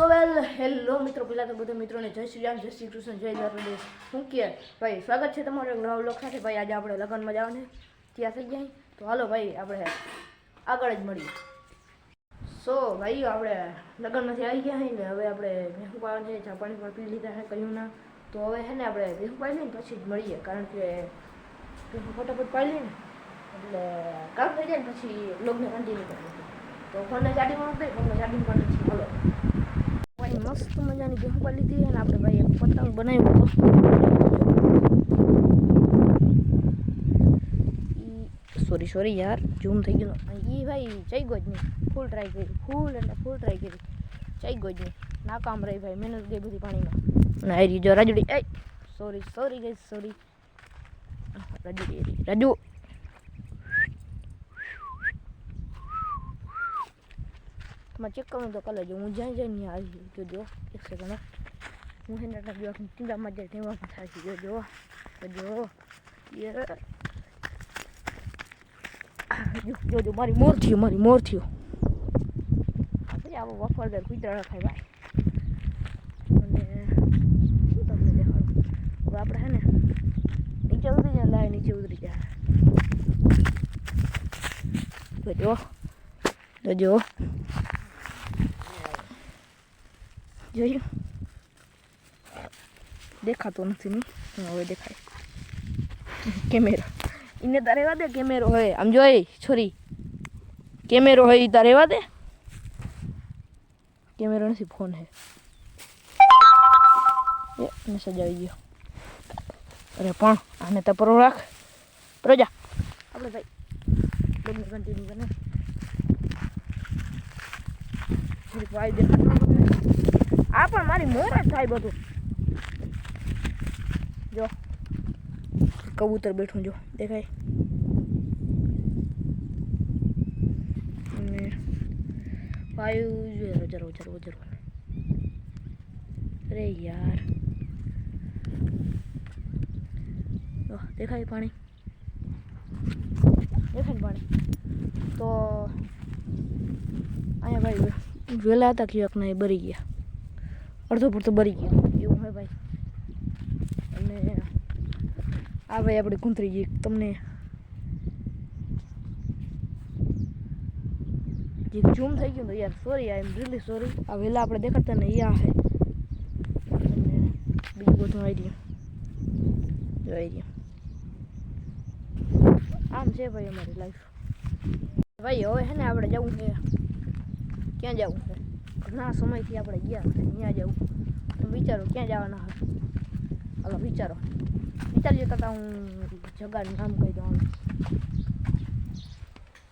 સો વેલ hello મિત્રો પહેલાં તો બધા મિત્રોને જય શ્રી રામ જય શ્રી કૃષ્ણ જય દ્વારકાધીશ શું કહે ભાઈ, સ્વાગત છે તમારો એક નવા લોક સાથે. ભાઈ, આજે આપણે લગ્નમાં જવાને. ત્યાં થઈ જાય તો હાલો, ભાઈ, આપણે આગળ જ મળીએ. સો ભાઈ, આપણે લગ્નમાંથી આવી ગયા છે ને, હવે આપણે ભેહું પાડવાનું છે, ચા પાણી પણ પી લીધા છે કહ્યું ના. તો હવે છે ને, આપણે ભેહું પાડી લઈને પછી જ મળીએ. કારણ કે ભેહું ફટાફટ પાડી લઈને એટલે કામ થઈ જાય ને, પછી લોગને કન્ટિન્યુ કરીએ. તો ફોનને ચાર્જિંગમાં મૂકી દઈ ફોનને ચાર્જિંગ પણ નથી હાલો. ભાઈ મસ્ત મજાની ગેહું લીધી અને આપણે ભાઈ એક પતંગ બનાવ્યો સોરી સોરી યાર ઝૂમ થઈ ગયો. એ ભાઈ જઈ ગયો જ નહીં. ફૂલ ટ્રાય કરી. ફૂલ એટલે ફૂલ ટ્રાય કરી. જઈ ગયો જ નહીં. નાકામ રહી ભાઈ મહેનત ગઈ બધી પાણીમાં. અને એ રીજો રાજુડી. એ સોરી સોરી ગઈ સોરી રાજડી. રાજુ. તમારે ચેક કરવું તો કલે જો હું જ્યાં ત્યાં આવી જોજો એક સેકન્ડ હું. છે ને જો ટીંડામાં જાય ટીંડામાં થાય છે. જો જો જો જો મારી મોર થયું, મારી મોર થયું. આપણે આવો વફાદાર કૂતરા રખાય, ભાઈ. અને શું તમને દેખાડું? હવે આપણે હે ને નીચે ઉતરી જાય, લાય નીચે ઉતરી જાય. જોજો જોજો જોયું દેખાતો નથી નહીં હવે દેખાય કેમેરા એને તારે રહેવા દે કેમેરો હોય આમ જો એ છોરી કેમેરો હોય ઈ તારે રહેવા દે કેમેરો નથી ફોન હે એ મેસેજ આવી ગયો અરે પણ આને તો પરો રાખ પ્રજા આપણે ભાઈ લગ્ન કન્ટિન્યુ કરે થોડીક વાય દેખાતું આ પણ મારી મોર જ થાય બધું. જો. કબૂતર બેઠું જો, દેખાય? વાયુ જો, જરો જરો જરો. અરે યાર. દેખાય પાણી? દેખાય પાણી? તો અહીંયા ભાઈ વહેલા હતા ક્યાંક ના એ બરી ગયા. અડધો પૂરતો બરી ગયો. એવું હોય ભાઈ. અને આ ભાઈ આપણે કુંતરી ગઈ. તમને જે ઝૂમ થઈ ગયું તો યાર sorry I am really sorry આ વહેલા આપણે દેખાડતા ને અહીંયા હે. બીજું બધું આવી રહ્યું. જોઈ રહ્યું. આમ છે ભાઈ અમારી લાઈફ ભાઈ, હવે છે ને આપણે જવું છે. ક્યાં જવું છે? ઘણા સમયથી આપણે ગયા ત્યાં જવું વિચારો, ક્યાં જવાના હતા હલો, વિચારો. વિચારી કરતા હું જગાનું નામ કહી દઉં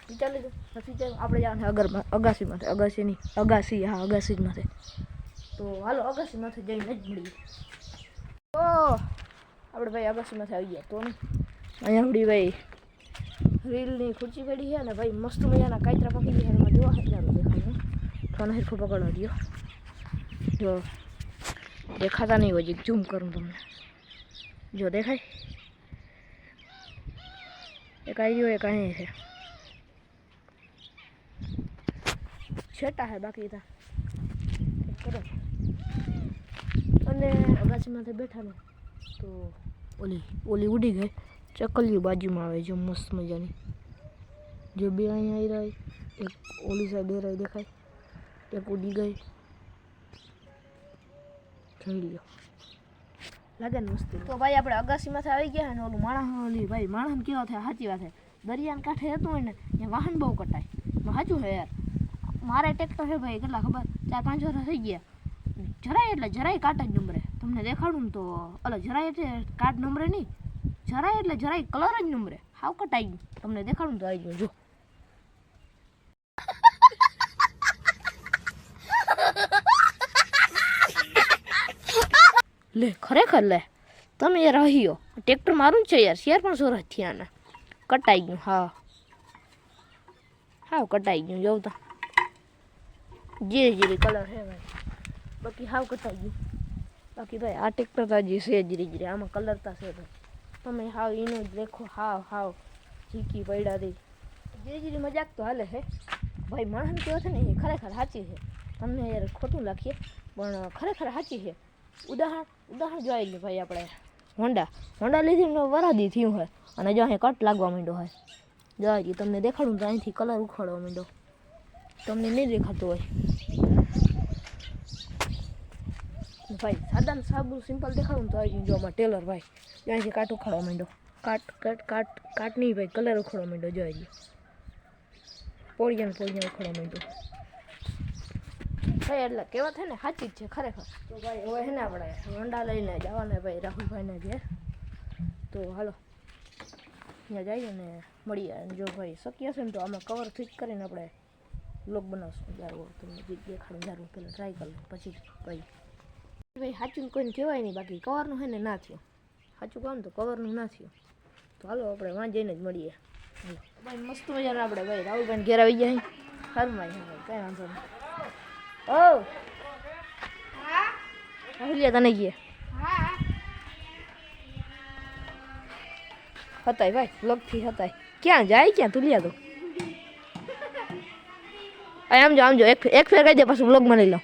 વિચારી લીધું નથી આપણે જવાનું અગરમાં અગરમાં અગાસીમાંથી અગાસીની, અગાસી, હા અગાસી જ માથે તો હાલો અગાસીમાંથી જઈને જ મળીએ. તો આપણે ભાઈ અગાસીમાંથી આવી ગયા. તો નહીં અહીંયા આપણી ભાઈ રીલની ખુરચી પડી છે ને ભાઈ મસ્ત મજાના કાયતરા પકડી ગયા એમાં જોવા હજારો દેખાય. ફોન હેરફો પકડવા દો જો, દેખાતા નહીં હોય, જે ઝૂમ કરું તમને. જો, દેખાય? એક આવી ગયો એક અહીં છે. છેટા હે બાકી તા. કરો અને અગાસીમાંથી બેઠા ને તો ઓલી ઓલી ઉડી ગઈ. ચકલીઓ બાજુમાં આવે છે મસ્ત મજાની. જો બે અહીંયા આવી રહી એક ઓલી સાઈડ એ રહી દેખાય. એક કૂદી ગઈ. ખાઈ લ્યો. લાગે ને મસ્તી. તો ભાઈ આપણે અગાસીમાંથી આવી ગયા ને ઓલું માણસ ભાઈ માણસ કેવો થાય? સાચી વાત છે. દરિયાના કાંઠે હતું હોય ને, ત્યાં વાહન બહુ કટાય. સાચું છે યાર. મારે ટ્રેક્ટર છે ભાઈ, કેટલા ખબર? ચાર, પાંચ વર્ષ થઈ ગયા. જરાય એટલે જરાય કાટ જ નંબરે. તમને દેખાડું ને તો, અલે, જરાય એટલે કાટ નંબરે નહીં. જરાય એટલે જરાય કલર જ નંબરે. હાવ કટાઈ ગયું. તમને દેખાડું તો આવી ગયું જો. લે, ખરેખર લે. તમે યાર રહ્યો. ટ્રેક્ટર મારું જ છે યાર. શેર પણ સોરસ થયા ને. કટાઈ ગયું, હા. હાવ કટાઈ ગયું, જોઉં તો. જીરી જીરી કલર છે ભાઈ. બાકી હાવ કટાઈ ગયું. બાકી ભાઈ, આ ટ્રેક્ટર તો હજી છે જીરી જીરી આમાં કલર તા છે ભાઈ તમે હાવ એનો જ દેખો. હાવ હાવ. ઝીકી પડ્યા હતી જીરી જીરી મજાક તો હાલે છે. ભાઈ માણસ કેવો છે ને, એ ખરેખર સાચી છે. તમને યાર ખોટું લખીએ પણ ખરેખર સાચી છે. ઉદાહરણ ઉદાહરણ જોઈ લઈએ ભાઈ આપણે. હોન્ડા હોન્ડા લીધી વરાદી થયું હોય. અને જો અહીં કટ લાગવા માંડ્યો હોય. જોઈ તમને દેખાડું તો અહીંથી કલર ઉખાડવા માંડ્યો. તમને નહીં દેખાતું હોય. ભાઈ સાદા સાબુ સિમ્પલ દેખાડું તો આવી જો આમાં ટેલર ભાઈ. ત્યાંથી કાટ ઉખાડવા માંડ્યો. કાટ કાટ કાટ કાટ નહીં ભાઈ કલર ઉખાડવા માંડ્યો જોઈ લો પોળિયા ને પોળિયા ઉખાડવા માંડ્યો. ભાઈ એટલે કેવા થાય ને સાચી જ છે ખરેખર. તો ભાઈ હવે છે ને આપણે હોન્ડા લઈને જવાના ભાઈ રાહુલભાઈને ઘેર. તો હાલો ત્યાં જઈએ ને મળીએ. જો ભાઈ શક્ય છે ને તો આમાં કવર ફિટ કરીને આપણે બ્લોગ બનાવશું. જારું તમને જે દેખાડું જારું પહેલાં ટ્રાય કરી. પછી ભાઈ. ભાઈ, સાચું કોઈને કહેવાય નહીં, બાકી કવરનું છે ને ના થયું. સાચું કહું તો કવરનું ના થયું. તો હાલો, આપણે વાં જઈને જ મળીએ. ભાઈ, મસ્ત મજાના આપણે ભાઈ રાહુલભાઈ ઘેર આવી જાય સારું ભાઈ કાંઈ વાંધો નહીં. ઓ રાહુલિયા તને ગયા હતાય ભાઈ લગથી હતાય ક્યાં જાય ક્યાં તુલિયા તો અહીં આમ જો આમ જો એક ફેર- એક ફેર કહી દે પાછું બ્લોગમાં લઈ લઉં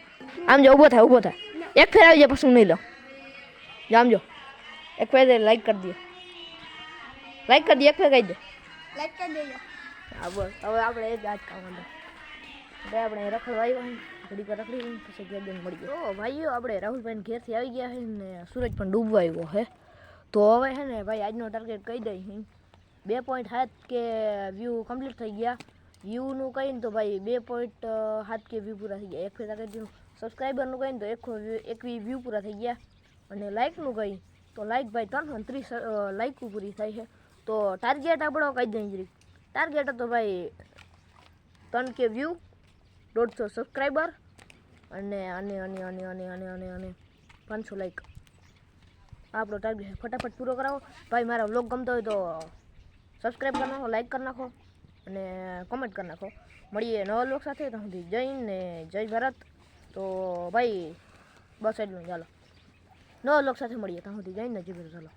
આમ જો ઊભો થાય ઊભો થાય એક ફેર આવી જાય પાછું નહીં લઉં જો આમ જો એક ફેર લાઈક કરી દે લાઈક કરી દે એક ફેર કહી દે લાઈક કરી દેજો હા બસ હવે આપણે એ જ આજ કામ અંદર હવે આપણે રખડવા આવ્યા હોય ઘડી પર રખડી લઈને પછી ઘેર જઈને મળી ગયા. તો ભાઈઓ, આપણે રાહુલભાઈને ઘેરથી આવી ગયા છે ને સૂરજ પણ ડૂબવા આવ્યો છે તો હવે છે ને ભાઈ, આજનો ટાર્ગેટ કહી દઈ બે પોઈન્ટ સાત કે વ્યૂ કમ્પ્લીટ થઈ ગયા. વ્યૂનું કહીને તો ભાઈ, બે પોઈન્ટ સાત કે વ્યૂ પૂરા થઈ ગયા. એક ફેર ટાર્ગેટ સબસ્ક્રાઈબરનું કહીને તો એક એકવી વ્યૂ પૂરા થઈ ગયા. અને લાઇકનું કહી તો લાઇક ભાઈ ત્રણસો ને ત્રીસ લાઇકો પૂરી થાય છે. તો ટાર્ગેટ આપણો કહી દઈ જરીક ટાર્ગેટ હતો ભાઈ ત્રણ કે વ્યૂ દોઢસો સબસ્ક્રાઈબર અને અને અને અને અને અને અને અને પાંચસો લાઈક આપણો ટાર્ગેટ ફટાફટ પૂરો કરાવો. ભાઈ, મારા વ્લોગ ગમતો હોય તો સબસ્ક્રાઈબ કરી નાખો લાઈક કરી નાખો અને કોમેન્ટ કરી નાખો. મળીએ નવા લોક સાથે. તો સુધી જય ને જય ભારત. તો ભાઈ, બસ એટલું ચાલો. નવા લોક સાથે મળીએ. ત્યાં સુધી જઈને જય ભારત. ચાલો.